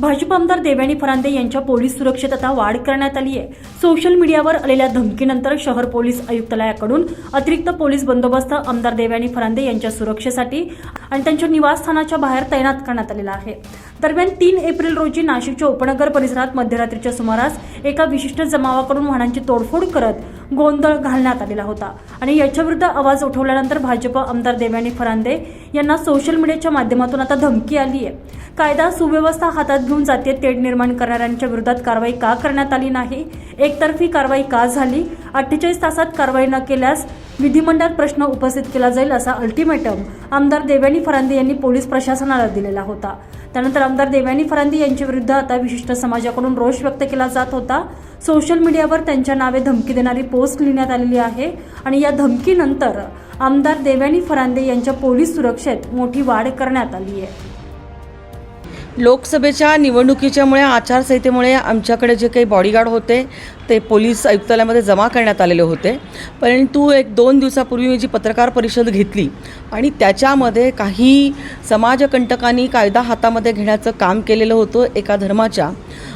भाजप आमदार देवयानी फरांदे यांच्या पोलीस सुरक्षेत आता वाढ करण्यात आली आहे. सोशल मीडियावर आलेल्या धमकीनंतर शहर पोलीस आयुक्तालयाकडून अतिरिक्त पोलीस बंदोबस्त आमदार देवयानी फरांदे यांच्या सुरक्षेसाठी आणि त्यांच्या निवासस्थानाच्या बाहेर तैनात करण्यात आलेला आहे. दरम्यान तीन एप्रिल रोजी नाशिकच्या उपनगर परिसरात मध्यरात्रीच्या सुमारास एका विशिष्ट जमावाकडून वाहनांची तोडफोड करत गोंधळ घालण्यात आलेला होता आणि याच्याविरुद्ध आवाज उठवल्यानंतर भाजप आमदार देवयानी फरांदे यांना सोशल मीडियाच्या माध्यमातून आता धमकी आली आहे. कायदा सुव्यवस्था हातात घेऊन जातीय तेढ निर्माण करणाऱ्यांच्या विरोधात कारवाई का करण्यात आली नाही? एकतर्फी कारवाई का झाली? अठ्ठेचाळीस तासात कारवाई न केल्यास विधिमंडळात प्रश्न उपस्थित केला जाईल असा अल्टिमेटम आमदार देवयानी फरांदे यांनी पोलीस प्रशासनाला दिलेला होता. त्यानंतर आमदार देवयानी फरांदे यांच्या विरुद्ध आता विशिष्ट समाजाकडून रोष व्यक्त केला जात होता. सोशल मीडियावर त्यांच्या नावे धमकी देणारी पोस्ट लिहिण्यात आलेली आहे आणि या धमकीनंतर आमदार देवयानी फरांदे यांच्या पोलीस सुरक्षेत मोठी वाढ करण्यात आली आहे. लोकसभेच्या निवडणुकीच्यामुळे आचारसंहितेमुळे आमच्याकडे जे काही बॉडीगार्ड होते ते पोलीस आयुक्तालयामध्ये जमा करण्यात आलेले होते. परंतु एक दोन दिवसापूर्वी मी जी पत्रकार परिषद घेतली आणि त्याच्यामध्ये काही समाजकंटकांनी कायदा हातामध्ये घेण्याचं काम केलेलं होतं एका धर्माच्या.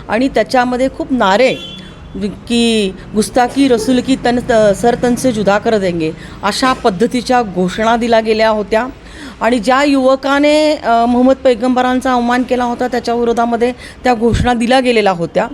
आणि त्याच्यामध्ये खूप नारे की गुस्ताकी रसूल की तन सर तनसे जुदा कर देंगे अशा पद्धतीच्या घोषणा दिल्या गेल्या होत्या. आणि ज्या युवकाने मोहम्मद पैगंबरांचा अवमान केला होता त्याच्या विरोधामध्ये त्या घोषणा दिल्या गेलेल्या होत्या.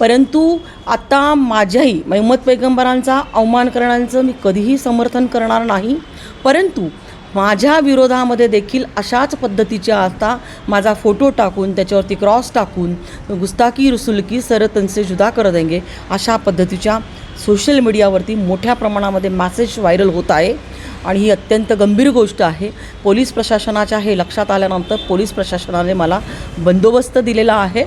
परंतु आता माझ्याही मोहम्मद पैगंबरांचा अवमान करण्याचं मी कधीही समर्थन करणार नाही. परंतु माझ्या विरोधामध्ये देखील अशाच पद्धतीच्या आता माझा फोटो टाकून त्याच्यावरती क्रॉस टाकून गुस्ताकी रुसुलकी सरतनसे जुदा कर देंगे अशा पद्धतीच्या सोशल मीडियावरती मोठ्या प्रमाणामध्ये मॅसेज व्हायरल होत आहे. आणि ही अत्यंत गंभीर गोष्ट आहे. पोलीस प्रशासनाच्या हे लक्षात आल्यानंतर पोलीस प्रशासनाने मला बंदोबस्त दिलेला आहे.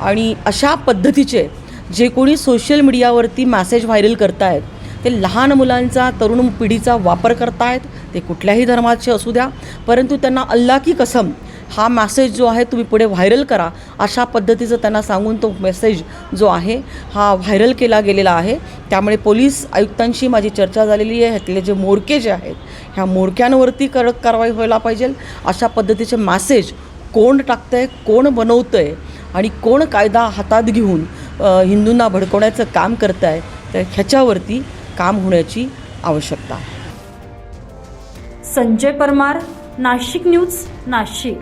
आणि अशा पद्धतीचे जे कोणी सोशल मीडियावरती मॅसेज व्हायरल करतायत ते लहान मुलांचा तरुण पिढीचा वापर करतायत ते कुठल्याही धर्माचे असू द्या परंतु त्यांना अल्ला की कसम हा मॅसेज जो आहे तुम्ही पुढे व्हायरल करा. अशा पद्धतीचं त्यांना सांगून तो मेसेज जो आहे हा व्हायरल केला गेलेला आहे. त्यामुळे पोलीस आयुक्तांशी माझी चर्चा झालेली आहे. ह्यातले जे मोडके जे आहेत ह्या मोडक्यांवरती कडक कारवाई व्हायला पाहिजे. अशा पद्धतीचे मॅसेज कोण टाकतं आहे कोण बनवतं आहे आणि कोण कायदा हातात घेऊन हिंदूंना भडकवण्याचं काम करत आहे तर ह्याच्यावरती काम होण्याची आवश्यकता संजय परमार नाशिक न्यूज नाशिक.